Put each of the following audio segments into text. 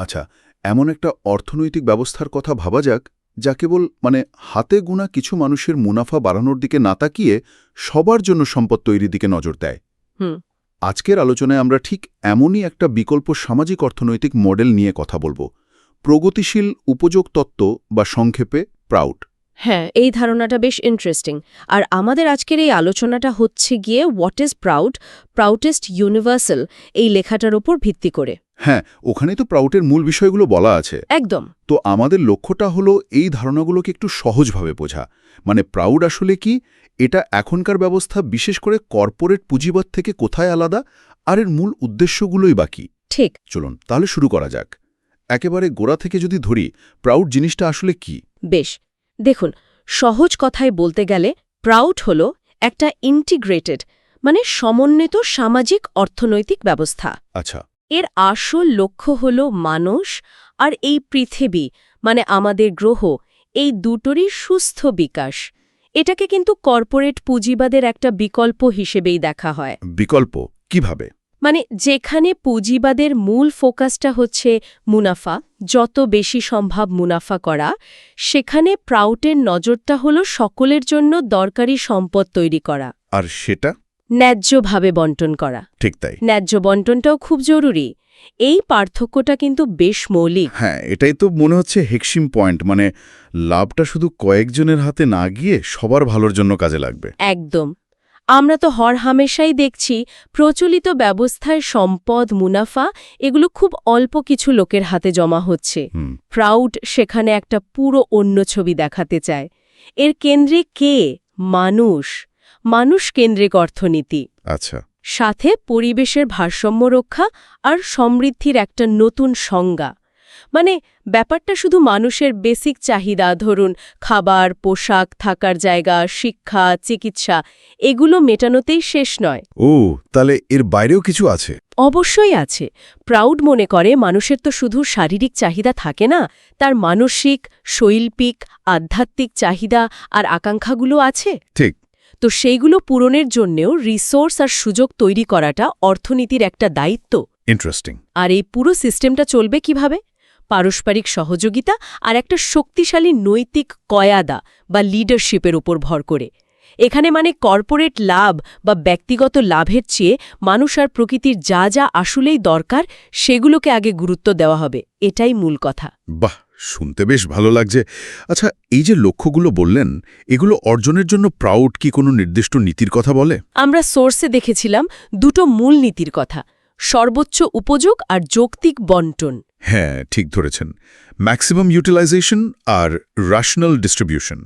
আচ্ছা এমন একটা অর্থনৈতিক ব্যবস্থার কথা ভাবা যাক যা কেবল মানে হাতে গোনা কিছু মানুষের মুনাফা বাড়ানোর দিকে না তাকিয়ে সবার জন্য সম্পদ তৈরির দিকে নজর দেয়। হুম। আজকের আলোচনায় আমরা ঠিক এমনই একটা বিকল্প সামাজিক অর্থনৈতিক মডেল নিয়ে কথা বলব। প্রগতিশীল উপযোগ তত্ত্ব বা সংক্ষেপে প্রাউড হ্যাঁ এই ধারণাটা বেশ ইন্টারেস্টিং আর আমাদের আজকের এই আলোচনাটা হচ্ছে গিয়ে what is proud proudest universal এই লেখাটার ওপর ভিত্তি করে। হ্যাঁ ওখানে তো প্রাউডের মূল বিষয়গুলো বলা আছে। একদম। তো আমাদের লক্ষ্যটা হলো এই ধারণাগুলোকে একটু সহজভাবে বোঝা। মানে প্রাউড আসলে কি? এটা এখনকার ব্যবস্থা বিশেষ করে কর্পোরেট পুঁজিবাদ থেকে কোথায় আলাদা? আর এর মূল উদ্দেশ্যগুলোই বাকি ঠিক। চলুন তাহলে শুরু করা যাক। একেবারে গোড়া থেকে যদি ধরি প্রাউড জিনিসটা আসলে কি? বেশ দেখুন সহজ কথায় বলতে গেলে প্রাউড হল একটা ইন্টিগ্রেটেড মানে সমন্বিত সামাজিক অর্থনৈতিক ব্যবস্থা। আচ্ছা। এর আসল লক্ষ্য হল মানুষ আর এই পৃথিবী মানে আমাদের গ্রহ এই দুটোরই সুস্থ বিকাশ। এটাকে কিন্তু কর্পোরেট পুঁজিবাদের একটা বিকল্প হিসেবেই দেখা হয়। বিকল্প? কীভাবে? মানে যেখানে পুঁজিবাদের মূল ফোকাসটা হচ্ছে মুনাফা যত বেশি সম্ভব মুনাফা করা সেখানে প্রাউটের নজরটা হলো সকলের জন্য দরকারি সম্পদ তৈরি করা। আর সেটা? ন্যায্যভাবে বন্টন করা। ঠিক তাই। ন্যায্য বন্টনটাও খুব জরুরি। এই পার্থক্যটা কিন্তু বেশ মৌলিক। হ্যাঁ এটাই তো মনে হচ্ছে হেক্সিম পয়েন্ট মানে লাভটা শুধু কয়েকজনের হাতে না গিয়ে সবার ভালোর জন্য কাজে লাগবে। একদম। আমরা তো হর হামেশাই দেখছি প্রচলিত ব্যবস্থায় সম্পদ মুনাফা এগুলো খুব অল্প কিছু লোকের হাতে জমা হচ্ছে। প্রাউড সেখানে একটা পুরো অন্য ছবি দেখাতে চায়। এর কেন্দ্রে কে? মানুষ। মানুষ কেন্দ্রিক অর্থনীতি। আচ্ছা। সাথে পরিবেশের ভারসাম্য রক্ষা আর সমৃদ্ধির একটা নতুন সংজ্ঞা। মানে ব্যাপারটা শুধু মানুষের বেসিক চাহিদা ধরুন খাবার পোশাক থাকার জায়গা শিক্ষা চিকিৎসা এগুলো মেটানোতেই শেষ নয়। ও তাহলে এর বাইরেও কিছু আছে? অবশ্যই আছে। প্রাউড মনে করে মানুষের তো শুধু শারীরিক চাহিদা থাকে না তার মানসিক শৈল্পিক আধ্যাত্মিক চাহিদা আর আকাঙ্ক্ষাগুলো আছে? ঠিক। তো সেইগুলো পূরণের জন্যেও রিসোর্স আর সুযোগ তৈরি করাটা অর্থনীতির একটা দায়িত্ব। ইন্টারেস্টিং আর এই পুরো সিস্টেমটা চলবে কীভাবে? পারস্পরিক সহযোগিতা আর একটা শক্তিশালী নৈতিক কয়াদা বা লিডারশিপের উপর ভর করে। এখানে মানে কর্পোরেট লাভ বা ব্যক্তিগত লাভের চেয়ে মানুষ আর প্রকৃতির যা যা আসলেই দরকার সেগুলোকে আগে গুরুত্ব দেওয়া হবে। এটাই মূল কথা। বাহ! শুনতে বেশ ভালো লাগছে। আচ্ছা এই যে লক্ষ্যগুলো বললেন এগুলো অর্জনের জন্য প্রাউড কি কোনো নির্দিষ্ট নীতির কথা বলে? আমরা সোর্সে দেখেছিলাম দুটো মূল নীতির কথা সর্বোচ্চ উপযোগ আর যৌক্তিক বন্টন। হ্যাঁ ঠিক ধরেছেন। ম্যাক্সিমাম ইউটিলাইজেশন আর রাশনাল ডিস্ট্রিবিউশন।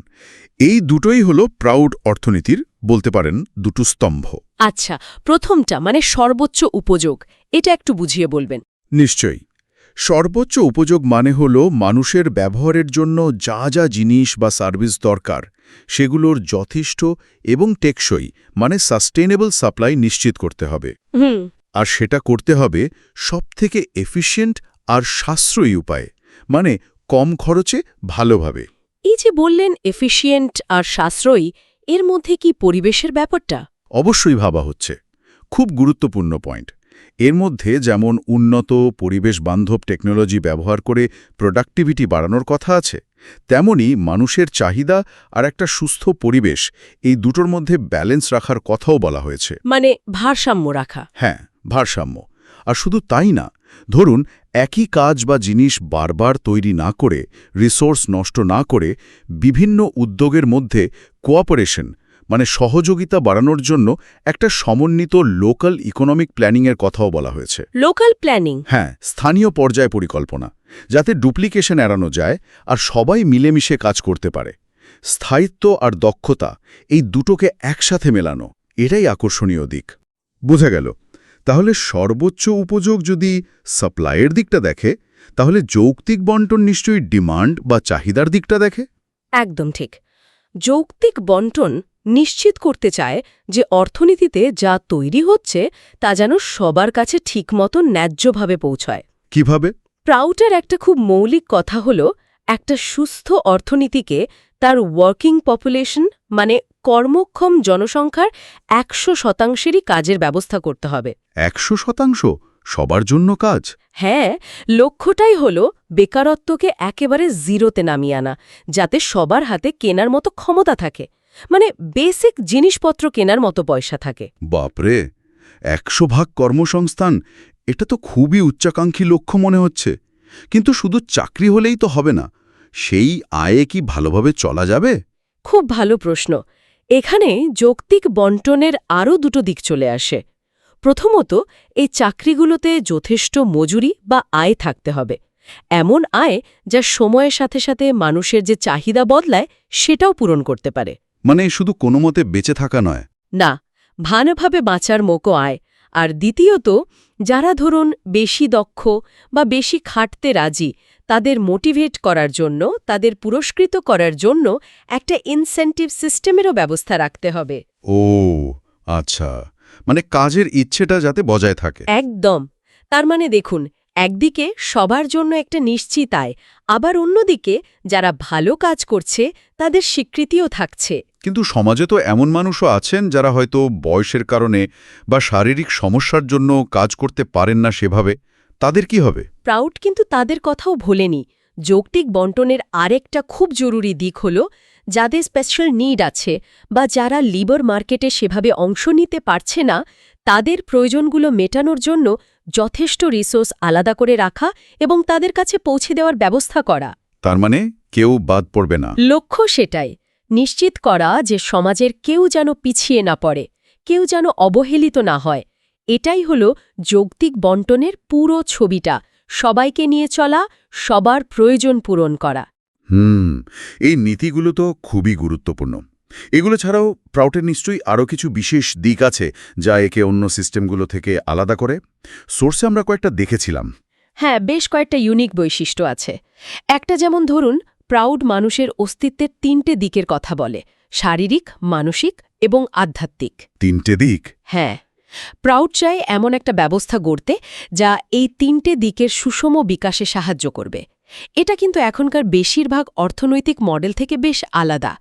এই দুটোই হল প্রাউড অর্থনীতির বলতে পারেন দুটো স্তম্ভ। আচ্ছা প্রথমটা মানে সর্বোচ্চ উপযোগ এটা একটু বুঝিয়ে বলবেন। নিশ্চয়ই। সর্বোচ্চ উপযোগ মানে হল মানুষের ব্যবহারের জন্য যা যা জিনিস বা সার্ভিস দরকার সেগুলোর যথেষ্ট এবং টেকসই মানে সাস্টেনেবল সাপ্লাই নিশ্চিত করতে হবে। আর সেটা করতে হবে সবথেকে এফিশিয়েন্ট আর সাশ্রয়ী উপায়ে মানে কম খরচে ভালোভাবে। এই যে বললেন এফিশিয়েন্ট আর সাশ্রয়ী এর মধ্যে কি পরিবেশের ব্যাপারটা? অবশ্যই ভাবা হচ্ছে। খুব গুরুত্বপূর্ণ পয়েন্ট। এর মধ্যে যেমন উন্নত পরিবেশ বান্ধব টেকনোলজি ব্যবহার করে প্রোডাক্টিভিটি বাড়ানোর কথা আছে তেমনি মানুষের চাহিদা আর একটা সুস্থ পরিবেশ এই দুটোর মধ্যে ব্যালেন্স রাখার কথাও বলা হয়েছে। মানে ভারসাম্য রাখা। হ্যাঁ ভারসাম্য। আর শুধু তাই না ধরুন একই কাজ বা জিনিস বারবার তৈরি না করে রিসোর্স নষ্ট না করে বিভিন্ন উদ্যোগের মধ্যে কোঅপারেশন মানে সহযোগিতা বাড়ানোর জন্য একটা সমন্বিত লোকাল ইকোনমিক প্ল্যানিংয়ের কথাও বলা হয়েছে। Local planning? হ্যাঁ স্থানীয় পর্যায়ে পরিকল্পনা যাতে ডুপ্লিকেশন এড়ানো যায় আর সবাই মিলেমিশে কাজ করতে পারে। স্থায়িত্ব আর দক্ষতা এই দুটোকে একসাথে মেলানো এটাই আকর্ষণীয় দিক। বোঝা গেল। তাহলে সর্বোচ্চ উপযোগ যদি সাপ্লাইয়ের দিকটা দেখে তাহলে যৌক্তিক বন্টন নিশ্চয়ই ডিমান্ড বা চাহিদার দিকটা দেখে? একদম ঠিক। যৌক্তিক বন্টন নিশ্চিত করতে চায় যে অর্থনীতিতে যা তৈরি হচ্ছে তা যেন সবার কাছে ঠিকমতো ন্যায্যভাবে পৌঁছয়। কীভাবে? প্রাউটের একটা খুব মৌলিক কথা হল একটা সুস্থ অর্থনীতিকে তার ওয়ার্কিং পপুলেশন মানে কর্মক্ষম জনসংখ্যার একশো শতাংশেরই কাজের ব্যবস্থা করতে হবে। একশো শতাংশ? সবার জন্য কাজ? হ্যাঁ লক্ষ্যটাই হল বেকারত্বকে একেবারে জিরোতে নামিয়ে আনা যাতে সবার হাতে কেনার মতো ক্ষমতা থাকে। মানে বেসিক জিনিসপত্র কেনার মতো পয়সা থাকে। বাপরে একশো ভাগ কর্মসংস্থান এটা তো খুবই উচ্চাকাঙ্ক্ষী লক্ষ্য মনে হচ্ছে। কিন্তু শুধু চাকরি হলেই তো হবে না সেই আয়ে কি ভালোভাবে চলা যাবে? খুব ভালো প্রশ্ন। এখানে যৌক্তিক বন্টনের আরও দুটো দিক চলে আসে। প্রথমত এই চাকরিগুলোতে যথেষ্ট মজুরি বা আয় থাকতে হবে। এমন আয় যা সময়ের সাথে সাথে মানুষের যে চাহিদা বদলায় সেটাও পূরণ করতে পারে। মানে শুধু কোনো মতে বেঁচে থাকা নয়। না ভানভাবে বাঁচার মোকো আয়। আর দ্বিতীয়ত যারা ধরুন বেশি দক্ষ বা বেশি খাটতে রাজি তাদের মোটিভেট করার জন্য তাদের পুরস্কৃত করার জন্য একটা ইনসেন্টিভ সিস্টেমেরও ব্যবস্থা রাখতে হবে। ও আচ্ছা। মানে কাজের ইচ্ছেটা যাতে বজায় থাকে। একদম। তার মানে দেখুন একদিকে সবার জন্য একটা নিশ্চিত আয় আবার অন্যদিকে যারা ভালো কাজ করছে তাদের স্বীকৃতিও থাকছে। কিন্তু সমাজে তো এমন মানুষও আছেন যারা হয়তো বয়সের কারণে বা শারীরিক সমস্যার জন্য কাজ করতে পারেন না সেভাবে। তাদের কি হবে? প্রাউড কিন্তু তাদের কথাও ভোলেনি। যৌক্তিক বন্টনের আরেকটা খুব জরুরি দিক হল যাদের স্পেশাল নিড আছে বা যারা লিবার মার্কেটে সেভাবে অংশ নিতে পারছে না তাদের প্রয়োজনগুলো মেটানোর জন্য যথেষ্ট রিসোর্স আলাদা করে রাখা এবং তাদের কাছে পৌঁছে দেওয়ার ব্যবস্থা করা। তার মানে কেউ বাদ পড়বে না। লক্ষ্য সেটাই নিশ্চিত করা যে সমাজের কেউ যেন পিছিয়ে না পড়ে কেউ যেন অবহেলিত না হয়। এটাই হল যৌক্তিক বন্টনের পুরো ছবিটা সবাইকে নিয়ে চলা সবার প্রয়োজন পূরণ করা। হুম এই নীতিগুলো তো খুবই গুরুত্বপূর্ণ। এগুলো ছাড়াও প্রাউটের নিশ্চয়ই আরও কিছু বিশেষ দিক আছে যা একে অন্য সিস্টেমগুলো থেকে আলাদা করে। সোর্সে আমরা কয়েকটা দেখেছিলাম। হ্যাঁ বেশ কয়েকটা ইউনিক বৈশিষ্ট্য আছে। একটা যেমন ধরুন প্রাউড মানুষের অস্তিত্বের তিনটে দিকের কথা বলে শারীরিক মানসিক এবং আধ্যাত্মিক। তিনটে দিক? হ্যাঁ প্রাউড চায় এমন একটা ব্যবস্থা গড়তে যা এই তিনটে দিকের সুষম বিকাশে সাহায্য করবে। এটা কিন্তু এখনকার বেশিরভাগ অর্থনৈতিক মডেল থেকে বেশ আলাদা।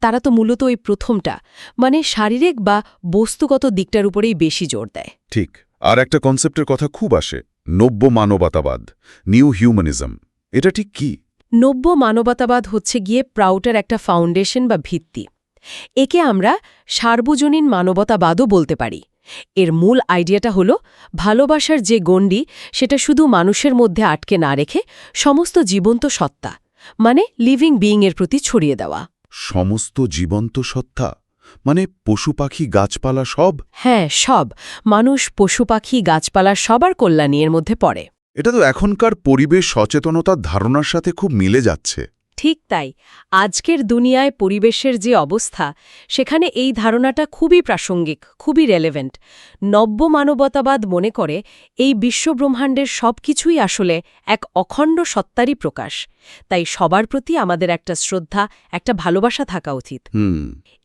তারা তো মূলত ওই প্রথমটা মানে শারীরিক বা বস্তুগত দিকটার উপরেই বেশি জোর দেয়। ঠিক আর একটা কনসেপ্টের কথা খুব আসে নব্য মানবতাবাদ নিউ হিউম্যানিজম। এটা ঠিক কি? নব্য মানবতাবাদ হচ্ছে গিয়ে প্রাউটের একটা ফাউন্ডেশন বা ভিত্তি। একে আমরা সার্বজনীন মানবতাবাদও বলতে পারি। এর মূল আইডিয়াটা হলো ভালোবাসার যে গণ্ডি সেটা শুধু মানুষের মধ্যে আটকে না রেখে সমস্ত জীবন্ত সত্তা মানে লিভিং বিইংয়ের প্রতি ছড়িয়ে দেওয়া। সমস্ত জীবন্ত সত্তা? মানে পশু পাখি গাছপালা সব? হ্যাঁ সব। মানুষ পশু পাখি গাছপালা সবার কল্যাণী এর মধ্যে পড়ে। এটা তো এখনকার পরিবেশ সচেতনতার ধারণার সাথে খুব মিলে যাচ্ছে। ঠিক তাই। আজকের দুনিয়ায় পরিবেশের যে অবস্থা সেখানে এই ধারণাটা খুবই প্রাসঙ্গিক খুবই রেলেভেন্ট নব্য মানবতাবাদ মনে করে এই বিশ্বব্রহ্মাণ্ডের সব কিছুই আসলে এক অখণ্ড সত্তারই প্রকাশ। তাই সবার প্রতি আমাদের একটা শ্রদ্ধা একটা ভালোবাসা থাকা উচিত।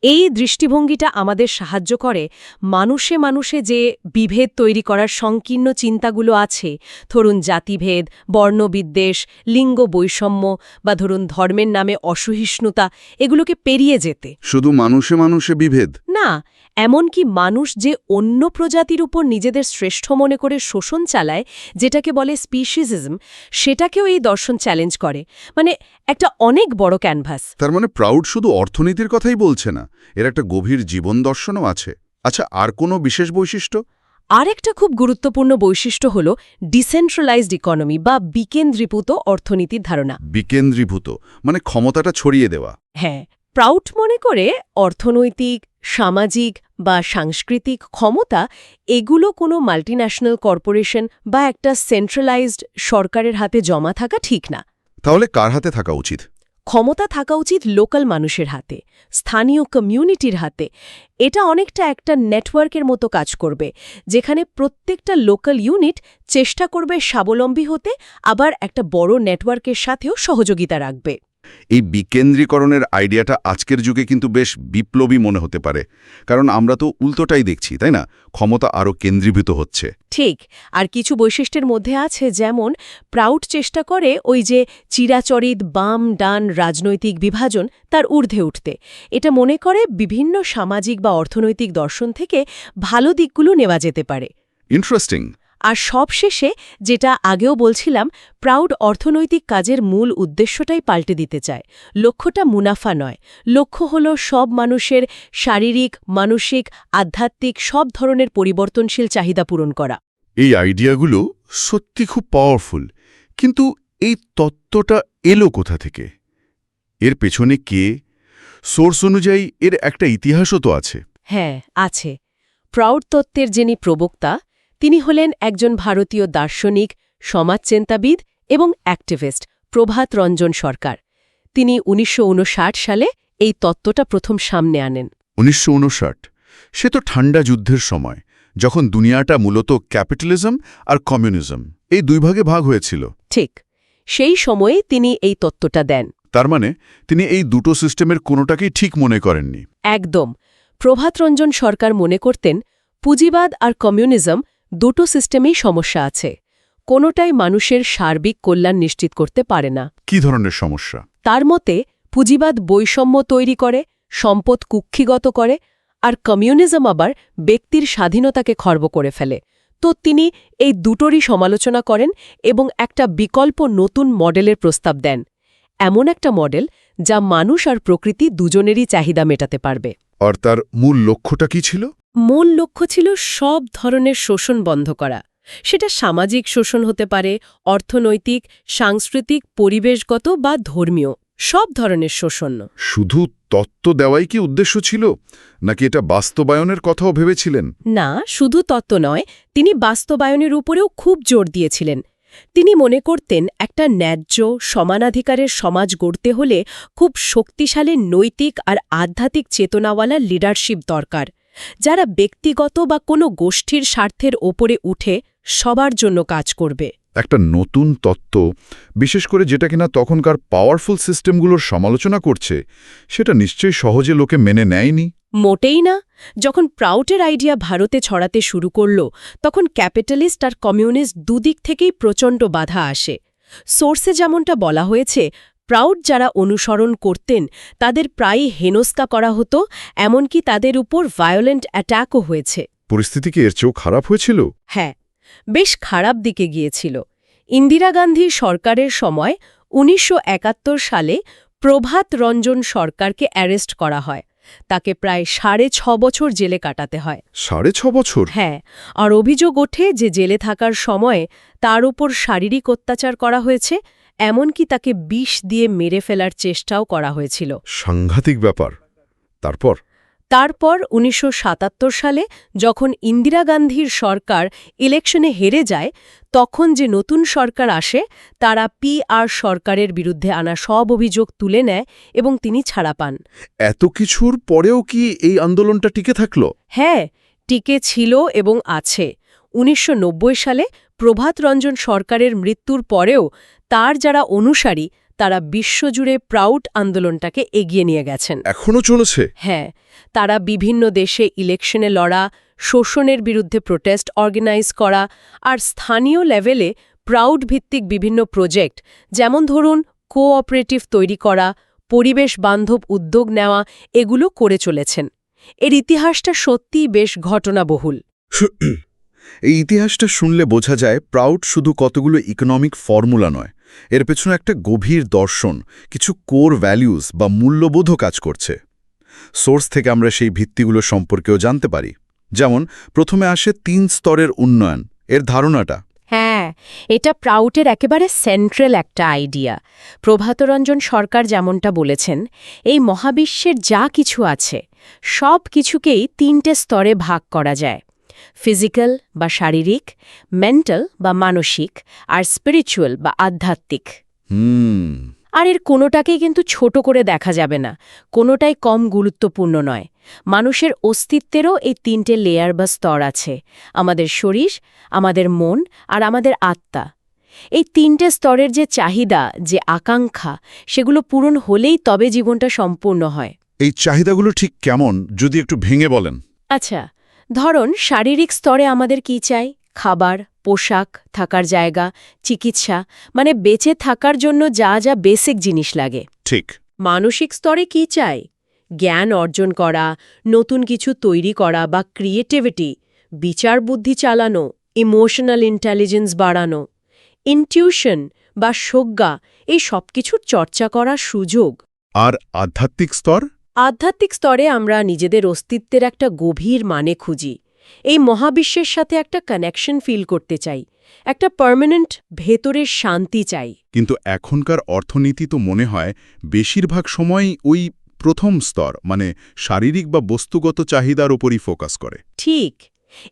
এই দৃষ্টিভঙ্গিটা আমাদের সাহায্য করে মানুষে মানুষে যে বিভেদ তৈরি করার সংকীর্ণ চিন্তাগুলো আছে ধরুন জাতিভেদ বর্ণবিদ্বেষ লিঙ্গ বৈষম্য বা ধরুন ধর্মের নামে অসহিষ্ণুতা এগুলোকে পেরিয়ে যেতে। শুধু মানুষে মানুষে বিভেদ? না এমনকি মানুষ যে অন্য প্রজাতির উপর নিজেদের শ্রেষ্ঠ মনে করে শোষণ চালায় যেটাকে বলে স্পিসিজম সেটাকেও এই দর্শন চ্যালেঞ্জ করে। মানে একটা অনেক বড় ক্যানভাস। তার মানে প্রাউড শুধু অর্থনীতির কথাই বলছে না এর একটা গভীর জীবন দর্শনও আছে। আচ্ছা আর কোনো বিশেষ বৈশিষ্ট্য? আরেকটা খুব গুরুত্বপূর্ণ বৈশিষ্ট্য হল ডিসেন্ট্রালাইজড ইকোনমি বা বিকেন্দ্রীভূত অর্থনীতির ধারণা। বিকেন্দ্রীভূত মানে ক্ষমতাটা ছড়িয়ে দেওয়া। হ্যাঁ প্রাউট মনে করে অর্থনৈতিক সামাজিক বা সাংস্কৃতিক ক্ষমতা এগুলো কোনো মাল্টিন্যাশনাল কর্পোরেশন বা একটা সেন্ট্রালাইজড সরকারের হাতে জমা থাকা ঠিক না। তাহলে কার হাতে থাকা উচিত? ক্ষমতা থাকা উচিত লোকাল মানুষের হাতে, স্থানীয় কমিউনিটির হাতে। এটা অনেকটা একটা নেটওয়ার্কের মতো কাজ করবে, যেখানে প্রত্যেকটা লোকাল ইউনিট চেষ্টা করবে স্বাবলম্বী হতে, আবার একটা বড় নেটওয়ার্কের সাথেও সহযোগিতা রাখবে। এই বিকেন্দ্রীকরণের আইডিয়াটা আজকের যুগে কিন্তু বেশ বিপ্লবী মনে হতে পারে। কারণ আমরা তো উল্টোটাই দেখছি তাই না? ক্ষমতা আরও কেন্দ্রীভূত হচ্ছে। ঠিক আর কিছু বৈশিষ্ট্যের মধ্যে আছে যেমন প্রাউড চেষ্টা করে ওই যে চিরাচরিত বাম ডান রাজনৈতিক বিভাজন তার ঊর্ধ্বে উঠতে। এটা মনে করে বিভিন্ন সামাজিক বা অর্থনৈতিক দর্শন থেকে ভালো দিকগুলো নেওয়া যেতে পারে। ইন্টারেস্টিং আর সবশেষে যেটা আগেও বলছিলাম প্রাউড অর্থনৈতিক কাজের মূল উদ্দেশ্যটাই পাল্টে দিতে চায়। লক্ষ্যটা মুনাফা নয়। লক্ষ্য হল সব মানুষের শারীরিক মানসিক আধ্যাত্মিক সব ধরনের পরিবর্তনশীল চাহিদা পূরণ করা। এই আইডিয়াগুলো সত্যি খুব পাওয়ারফুল কিন্তু এই তত্ত্বটা এলো কোথা থেকে? এর পেছনে কে? সোর্স অনুযায়ী এর একটা ইতিহাসও তো আছে। হ্যাঁ আছে। প্রাউড তত্ত্বের যিনি প্রবক্তা তিনি হলেন একজন ভারতীয় দার্শনিক সমাজচিন্তাবিদ এবং অ্যাক্টিভিস্ট প্রভাত রঞ্জন সরকার। তিনি উনিশশো উনষাট সালে এই তত্ত্বটা প্রথম সামনে আনেন। উনিশশো উনষাট। সে তো ঠান্ডা যুদ্ধের সময় যখন দুনিয়াটা মূলত ক্যাপিটালিজম আর কমিউনিজম এই দুই ভাগে ভাগ হয়েছিল। ঠিক সেই সময়ে তিনি এই তত্ত্বটা দেন। তার মানে তিনি এই দুটো সিস্টেমের কোনোটাকেই ঠিক মনে করেননি। একদম। প্রভাতরঞ্জন সরকার মনে করতেন পুঁজিবাদ আর কমিউনিজম দুটো সিস্টেমেই সমস্যা আছে। কোনোটাই মানুষের সার্বিক কল্যাণ নিশ্চিত করতে পারে না। কি ধরনের সমস্যা? তার মতে পুঁজিবাদ বৈষম্য তৈরি করে সম্পদ কুক্ষিগত করে আর কমিউনিজম আবার ব্যক্তির স্বাধীনতাকে খর্ব করে ফেলে। তো তিনি এই দুটোরই সমালোচনা করেন এবং একটা বিকল্প নতুন মডেলের প্রস্তাব দেন। এমন একটা মডেল যা মানুষ আর প্রকৃতি দুজনেরই চাহিদা মেটাতে পারবে। আর তার মূল লক্ষ্যটা কি ছিল? মূল লক্ষ্য ছিল সব ধরনের শোষণ বন্ধ করা। সেটা সামাজিক শোষণ হতে পারে অর্থনৈতিক সাংস্কৃতিক পরিবেশগত বা ধর্মীয় সব ধরনের শোষণ। শুধু তত্ত্ব দেওয়াই কি উদ্দেশ্য ছিল? নাকি এটা বাস্তবায়নের কথাও ভেবেছিলেন? না শুধু তত্ত্ব নয় তিনি বাস্তবায়নের উপরেও খুব জোর দিয়েছিলেন। তিনি মনে করতেন একটা ন্যায্য, সমানাধিকারের সমাজ গড়তে হলে খুব শক্তিশালী নৈতিক আর আধ্যাত্মিক চেতনাওয়ালা লিডারশিপ দরকার। যারা ব্যক্তিগত বা কোনো গোষ্ঠীর স্বার্থের ওপরে উঠে সবার জন্য কাজ করবে। একটা নতুন তত্ত্ব, বিশেষ করে যেটা কিনা তখনকার পাওয়ারফুল সিস্টেমগুলোর সমালোচনা করছে, সেটা নিশ্চয়ই সহজে লোকে মেনে নেয়নি। মোটেই না। যখন প্রাউটের আইডিয়া ভারতে ছড়াতে শুরু করল তখন ক্যাপিটালিস্ট আর কমিউনিস্ট দুদিক থেকেই প্রচণ্ড বাধা আসে। সোর্সে যেমনটা বলা হয়েছে প্রাউড যারা অনুসরণ করতেন তাদের প্রায়ই হেনস্কা করা হতো এমনকি তাদের উপর ভায়োলেন্ট অ্যাট্যাকও হয়েছে। পরিস্থিতি কি এর চেয়েও খারাপ হয়েছিল? হ্যাঁ বেশ খারাপ দিকে গিয়েছিল। ইন্দিরা গান্ধী সরকারের সময় উনিশশো একাত্তর সালে প্রভাত রঞ্জন সরকারকে অ্যারেস্ট করা হয়। তাকে প্রায় সাড়ে ছ বছর জেলে কাটাতে হয়। সাড়ে ছ বছর? হ্যাঁ আর অভিযোগ ওঠে যে জেলে থাকার সময়ে তার উপর শারীরিক অত্যাচার করা হয়েছে এমনকি তাকে বিষ দিয়ে মেরে ফেলার চেষ্টাও করা হয়েছিল। সাংঘাতিক ব্যাপার। তারপর? তারপর উনিশশো সাতাত্তর সালে যখন ইন্দিরা গান্ধীর সরকার ইলেকশনে হেরে যায় তখন যে নতুন সরকার আসে তারা পিআর সরকারের বিরুদ্ধে আনা সব অভিযোগ তুলে নেয় এবং তিনি ছাড়া পান। এত কিছুর পরেও কি এই আন্দোলনটা টিকে থাকল? হ্যাঁ টিকে ছিল এবং আছে। উনিশশো নব্বই সালে প্রভাত রঞ্জন সরকারের মৃত্যুর পরেও তার যারা অনুসারী তারা বিশ্বজুড়ে প্রাউড আন্দোলনটাকে এগিয়ে নিয়ে গেছেন। এখনও চলেছে? হ্যাঁ তারা বিভিন্ন দেশে ইলেকশনে লড়া শোষণের বিরুদ্ধে প্রোটেস্ট অর্গানাইজ করা আর স্থানীয় লেভেলে প্রাউড ভিত্তিক বিভিন্ন প্রজেক্ট যেমন ধরুন কোঅপারেটিভ তৈরি করা পরিবেশ বান্ধব উদ্যোগ নেওয়া এগুলো করে চলেছেন। এর ইতিহাসটা সত্যিই বেশ ঘটনাবহুল। এই ইতিহাসটা শুনলে বোঝা যায় প্রাউড শুধু কতগুলো ইকোনমিক ফর্মুলা নয় এর পেছনে একটা গভীর দর্শন, কিছু কোর ভ্যালিউজ বা মূল্যবোধও কাজ করছে। সোর্স থেকে আমরা সেই ভিত্তিগুলো সম্পর্কেও জানতে পারি। যেমন, প্রথমে আসে তিন স্তরের উন্নয়ন, এর ধারণাটা। হ্যাঁ এটা প্রাউটের একেবারে সেন্ট্রাল একটা আইডিয়া প্রভাতরঞ্জন সরকার যেমনটা বলেছেন, এই মহাবিশ্বের যা কিছু আছে সব কিছুকেই তিনটে স্তরে ভাগ করা যায়। ফিজিক্যাল বা শারীরিক মেন্টাল বা মানসিক আর স্পিরিচুয়াল বা আধ্যাত্মিক। হুম। আর এর কোনোটাকেই কিন্তু ছোট করে দেখা যাবে না কোনোটাই কম গুরুত্বপূর্ণ নয়। মানুষের অস্তিত্বেরও এই তিনটে লেয়ার বা স্তর আছে আমাদের শরীর আমাদের মন আর আমাদের আত্মা। এই তিনটে স্তরের যে চাহিদা যে আকাঙ্ক্ষা সেগুলো পূরণ হলেই তবে জীবনটা সম্পূর্ণ হয়। এই চাহিদাগুলো ঠিক কেমন যদি একটু ভেঙে বলেন? আচ্ছা ধরন শারীরিক স্তরে আমাদের কি চাই? খাবার পোশাক থাকার জায়গা চিকিৎসা মানে বেঁচে থাকার জন্য যা যা বেসিক জিনিস লাগে। ঠিক। মানসিক স্তরে কি চাই? জ্ঞান অর্জন করা নতুন কিছু তৈরি করা বা ক্রিয়েটিভিটি বিচার বুদ্ধি চালানো ইমোশনাল ইন্টেলিজেন্স বাড়ানো ইনটিউশন বা সজ্ঞা এই সব কিছুর চর্চা করার সুযোগ। আর আধ্যাত্মিক স্তর? আধ্যাত্মিক স্তরে আমরা নিজেদের অস্তিত্বের একটা গভীর মানে খুঁজি। এই মহাবিশ্বের সাথে একটা কানেকশন ফিল করতে চাই। একটা পার্মানেন্ট ভেতরের শান্তি চাই। কিন্তু এখনকার অর্থনীতি তো মনে হয় বেশিরভাগ সময় ওই প্রথম স্তর মানে শারীরিক বা বস্তুগত চাহিদার উপরই ফোকাস করে। ঠিক।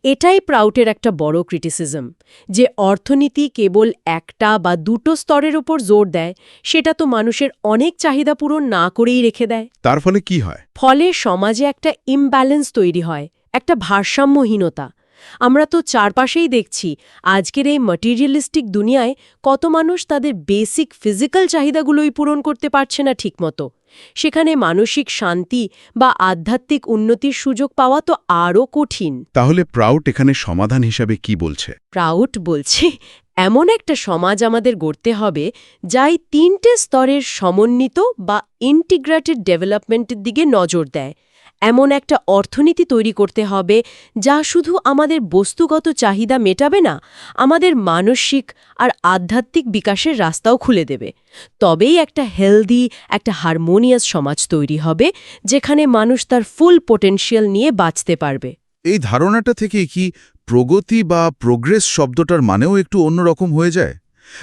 এটাই প্রাউটের একটা বড় ক্রিটিসিজম যে অর্থনীতি কেবল একটা বা দুটো স্তরের ওপর জোর দেয় সেটা তো মানুষের অনেক চাহিদা পূরণ না করেই রেখে দেয়। তার ফলে কি হয়? ফলে সমাজে একটা ইমব্যালেন্স তৈরি হয় একটা ভারসাম্যহীনতা। আমরা তো চারপাশেই দেখছি আজকের এই ম্যাটেরিয়ালিস্টিক দুনিয়ায় কত মানুষ তাদের বেসিক ফিজিক্যাল চাহিদাগুলোই পূরণ করতে পারছে না ঠিকমতো। সেখানে মানসিক শান্তি বা আধ্যাত্মিক উন্নতির সুযোগ পাওয়া তো আরও কঠিন। তাহলে প্রাউট এখানে সমাধান হিসাবে কি বলছে? প্রাউট বলছে এমন একটা সমাজ আমাদের গড়তে হবে যাই তিনটে স্তরের সমন্বিত বা ইন্টিগ্রেটেড ডেভেলপমেন্টের দিকে নজর দেয়। এমন একটা অর্থনীতি তৈরি করতে হবে যা শুধু আমাদের বস্তুগত চাহিদা মেটাবে না আমাদের মানসিক আর আধ্যাত্মিক বিকাশের রাস্তাও খুলে দেবে। তবেই একটা হেলদি একটা হারমোনিয়াস সমাজ তৈরি হবে যেখানে মানুষ তার ফুল পোটেনশিয়াল নিয়ে বাঁচতে পারবে। এই ধারণাটা থেকে কি প্রগতি বা প্রোগ্রেস শব্দটার মানেও একটু অন্যরকম হয়ে যায়?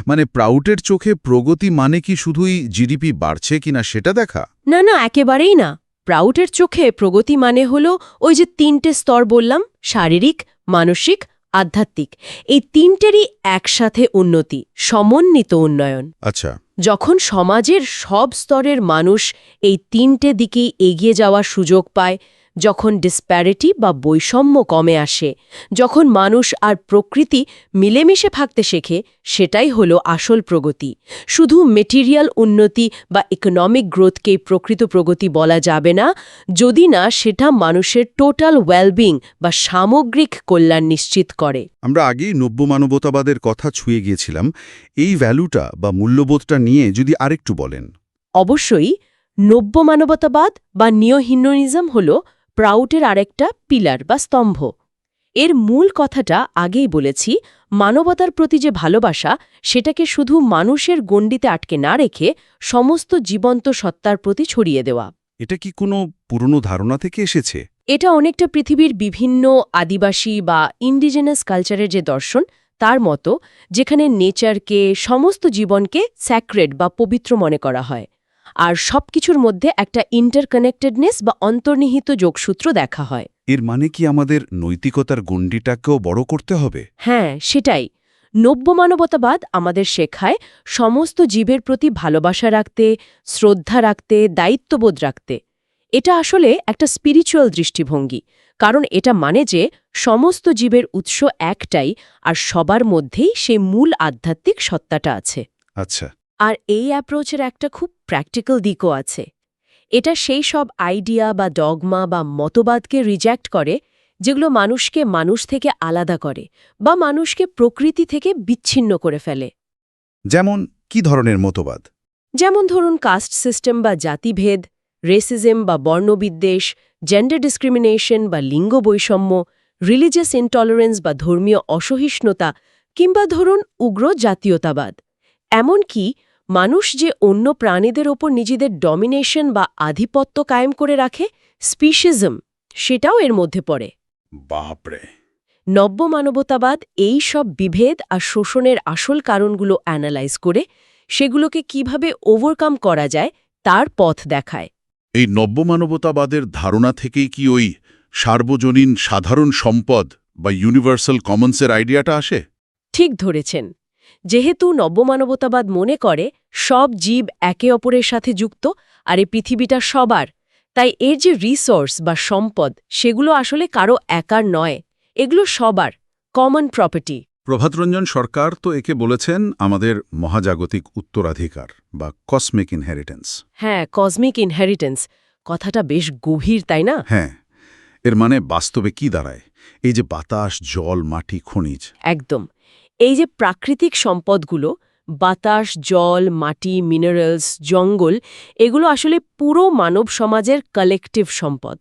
মানে প্রাউটের চোখে প্রগতি মানে কি শুধুই জিডিপি বাড়ছে কিনা সেটা দেখা? না না একেবারেই না। প্রাউটের চোখে প্রগতি মানে হল ওই যে তিনটে স্তর বললাম শারীরিক মানসিক আধ্যাত্মিক। এই তিনটেরই একসাথে উন্নতি সমন্বিত উন্নয়ন। আচ্ছা। যখন সমাজের সব স্তরের মানুষ এই তিনটে দিকেই এগিয়ে যাওয়ার সুযোগ পায় যখন ডিসপ্যারিটি বা বৈষম্য কমে আসে যখন মানুষ আর প্রকৃতি মিলেমিশে থাকতে শেখে সেটাই হলো আসল প্রগতি। শুধু মেটেরিয়াল উন্নতি বা ইকোনমিক গ্রোথকেই প্রকৃত প্রগতি বলা যাবে না যদি না সেটা মানুষের টোটাল ওয়েলবিং বা সামগ্রিক কল্যাণ নিশ্চিত করে। আমরা আগেই নব্য মানবতাবাদের কথা ছুঁয়ে গিয়েছিলাম এই ভ্যালুটা বা মূল্যবোধটা নিয়ে যদি আরেকটু বলেন। অবশ্যই নব্য মানবতাবাদ বা নিওহিন্যনিজম হল প্রাউটের আরেকটা পিলার বা স্তম্ভ। এর মূল কথাটা আগেই বলেছি মানবতার প্রতি যে ভালোবাসা সেটাকে শুধু মানুষের গণ্ডিতে আটকে না রেখে সমস্ত জীবন্ত সত্তার প্রতি ছড়িয়ে দেওয়া। এটা কি কোনো পুরনো ধারণা থেকে এসেছে? এটা অনেকটা পৃথিবীর বিভিন্ন আদিবাসী বা ইন্ডিজেনাস কালচারের যে দর্শন তার মতো যেখানে নেচারকে সমস্ত জীবনকে স্যাক্রেড বা পবিত্র মনে করা হয়। আর সবকিছুর মধ্যে একটা ইন্টারকানেক্টেডনেস বা অন্তর্নিহিত যোগসূত্র দেখা হয়। এর মানে কি আমাদের নৈতিকতার গণ্ডিটাকেও বড় করতে হবে? হ্যাঁ সেটাই। নব্য মানবতাবাদ আমাদের শেখায় সমস্ত জীবের প্রতি ভালোবাসা রাখতে শ্রদ্ধা রাখতে দায়িত্ববোধ রাখতে। এটা আসলে একটা স্পিরিচুয়াল দৃষ্টিভঙ্গি কারণ এটা মানে যে সমস্ত জীবের উৎস একটাই আর সবার মধ্যেই সেই মূল আধ্যাত্মিক সত্তাটা আছে। আচ্ছা। আর এই অ্যাপ্রোচের একটা খুব প্র্যাকটিক্যাল দিকও আছে। এটা সেই সব আইডিয়া বা ডগমা বা মতবাদকে রিজেক্ট করে যেগুলো মানুষকে মানুষ থেকে আলাদা করে বা মানুষকে প্রকৃতি থেকে বিচ্ছিন্ন করে ফেলে। যেমন কি ধরনের মতবাদ? যেমন ধরুন কাস্ট সিস্টেম বা জাতিভেদ রেসিজম বা বর্ণবিদ্বেষ জেন্ডার ডিসক্রিমিনেশন বা লিঙ্গ বৈষম্য রিলিজিয়াস ইনটলারেন্স বা ধর্মীয় অসহিষ্ণুতা কিংবা ধরুন উগ্র জাতীয়তাবাদ। এমনকি মানুষ যে অন্য প্রাণীদের ওপর নিজেদের ডমিনেশন বা আধিপত্য কায়েম করে রাখে স্পিশিজম সেটাও এর মধ্যে পড়ে। বাপরে। নব্য মানবতাবাদ এই সব বিভেদ আর শোষণের আসল কারণগুলো অ্যানালাইজ করে সেগুলোকে কীভাবে ওভারকাম করা যায় তার পথ দেখায়। এই নব্যমানবতাবাদের ধারণা থেকেই কি ওই সার্বজনীন সাধারণ সম্পদ বা ইউনিভার্সাল কমন্সের আইডিয়াটা আসে? ঠিক ধরেছেন। যেহেতু নব্যমানবতাবাদ মনে করে সব জীব একে অপরের সাথে যুক্ত আর এই পৃথিবীটা সবার তাই এর যে রিসোর্স বা সম্পদ সেগুলো আসলে কারও একার নয়। এগুলো সবার কমন প্রপার্টি প্রভাতরঞ্জন সরকার তো একে বলেছেন আমাদের মহাজাগতিক উত্তরাধিকার বা কসমিক ইনহেরিটেন্স হ্যাঁ কসমিক ইনহেরিটেন্স কথাটা বেশ গভীর তাই না? হ্যাঁ এর মানে বাস্তবে কি দাঁড়ায়? এই যে বাতাস জল মাটি খনিজ। একদম। এই যে প্রাকৃতিক সম্পদগুলো বাতাস জল মাটি মিনারেলস জঙ্গল এগুলো আসলে পুরো মানব সমাজের কালেকটিভ সম্পদ।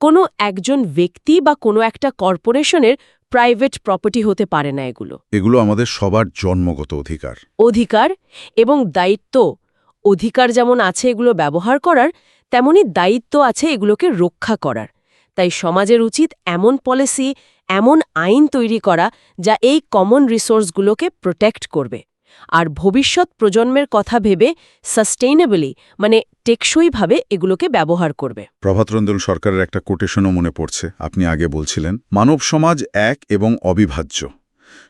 কোনো একজন ব্যক্তি বা কোনো একটা কর্পোরেশনের প্রাইভেট প্রপার্টি হতে পারে না এগুলো। এগুলো আমাদের সবার জন্মগত অধিকার। অধিকার এবং দায়িত্ব অধিকার যেমন আছে এগুলো ব্যবহার করার তেমনি দায়িত্ব আছে এগুলোকে রক্ষা করার। তাই সমাজের উচিত এমন পলিসি এমন আইন তৈরি করা যা এই কমন রিসোর্সগুলোকে প্রোটেক্ট করবে। আর ভবিষ্যৎ প্রজন্মের কথা ভেবে সাস্টেইনেবলি মানে টেকসইভাবে এগুলোকে ব্যবহার করবে। প্রভাতরঞ্জন সরকারের একটা কোটেশনও মনে পড়ছে আপনি আগে বলছিলেন মানব সমাজ এক এবং অবিভাজ্য।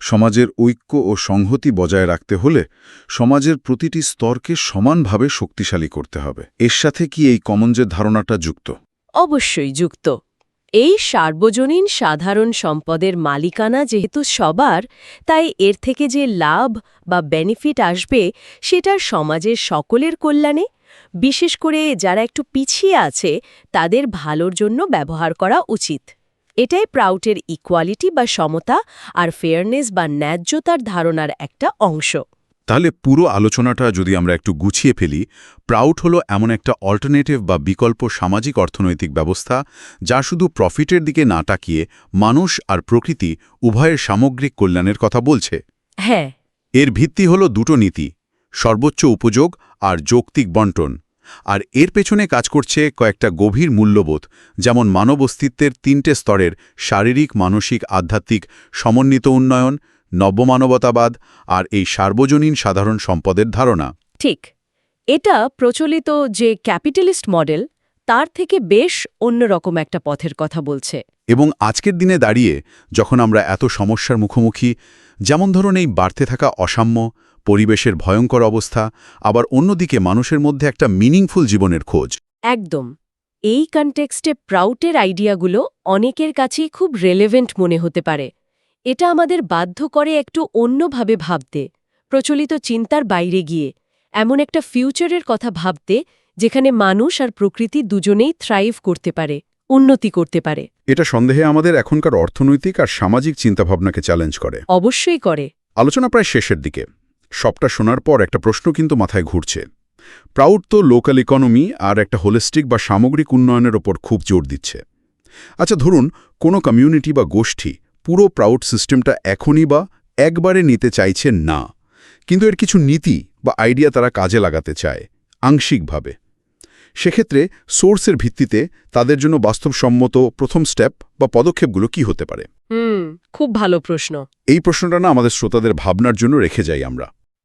সমাজের ঐক্য ও সংহতি বজায় রাখতে হলে সমাজের প্রতিটি স্তরকে সমানভাবে শক্তিশালী করতে হবে। এর সাথে কি এই কমন যে ধারণাটা যুক্ত? অবশ্যই যুক্ত। এই সার্বজনীন সাধারণ সম্পদের মালিকানা যেহেতু সবার, তাই এর থেকে যে লাভ বা বেনিফিট আসবে সেটা সমাজের সকলের কল্যাণে, বিশেষ করে যারা একটু পিছিয়ে আছে, তাদের ভালোর জন্য ব্যবহার করা উচিত। এটাই প্রাউটের ইকুয়ালিটি বা সমতা আর ফেয়ারনেস বা ন্যায্যতার ধারণার একটা অংশ। তাহলে পুরো আলোচনাটা যদি আমরা একটু গুছিয়ে ফেলি প্রাউড হলো এমন একটা অল্টারনেটিভ বা বিকল্প সামাজিক অর্থনৈতিক ব্যবস্থা যা শুধু প্রফিটের দিকে না তাকিয়ে মানুষ আর প্রকৃতি উভয়ের সামগ্রিক কল্যাণের কথা বলছে। হ্যাঁ। এর ভিত্তি হলো দুটো নীতি সর্বোচ্চ উপযোগ আর যৌক্তিক বন্টন। আর এর পেছনে কাজ করছে কয়েকটা গভীর মূল্যবোধ যেমন মানব অস্তিত্বের তিনটে স্তরের শারীরিক মানসিক আধ্যাত্মিক সমন্বিত উন্নয়ন নব্যমানবতাবাদ আর এই সার্বজনীন সাধারণ সম্পদের ধারণা। ঠিক। এটা প্রচলিত যে ক্যাপিটালিস্ট মডেল তার থেকে বেশ অন্যরকম একটা পথের কথা বলছে। এবং আজকের দিনে দাঁড়িয়ে যখন আমরা এত সমস্যার মুখোমুখি যেমন ধরুন এই বাড়তে থাকা অসাম্য পরিবেশের ভয়ঙ্কর অবস্থা আবার অন্যদিকে মানুষের মধ্যে একটা মিনিংফুল জীবনের খোঁজ। একদম। এই কনটেক্সটে প্রাউটের আইডিয়াগুলো অনেকের কাছেই খুব রেলেভেন্ট মনে হতে পারে। এটা আমাদের বাধ্য করে একটু অন্যভাবে ভাবতে প্রচলিত চিন্তার বাইরে গিয়ে এমন একটা ফিউচারের কথা ভাবতে যেখানে মানুষ আর প্রকৃতি দুজনেই থ্রাইভ করতে পারে উন্নতি করতে পারে। এটা সন্দেহে আমাদের এখনকার অর্থনৈতিক আর সামাজিক চিন্তাভাবনাকে চ্যালেঞ্জ করে। অবশ্যই করে। আলোচনা প্রায় শেষের দিকে। সবটা শোনার পর একটা প্রশ্ন কিন্তু মাথায় ঘুরছে। প্রাউড তো লোকাল ইকোনমি আর একটা হোলিস্টিক বা সামগ্রিক উন্নয়নের ওপর খুব জোর দিচ্ছে। আচ্ছা ধরুন কোনো কমিউনিটি বা গোষ্ঠী পুরো প্রাউড সিস্টেমটা এখনই বা একবারে নিতে চাইছেন না। কিন্তু এর কিছু নীতি বা আইডিয়া তারা কাজে লাগাতে চায় আংশিকভাবে। সেক্ষেত্রে সোর্সের ভিত্তিতে তাদের জন্য বাস্তবসম্মত প্রথম স্টেপ বা পদক্ষেপগুলো কি হতে পারে? খুব ভালো প্রশ্ন। এই প্রশ্নটা না আমাদের শ্রোতাদের ভাবনার জন্য রেখে যাই আমরা।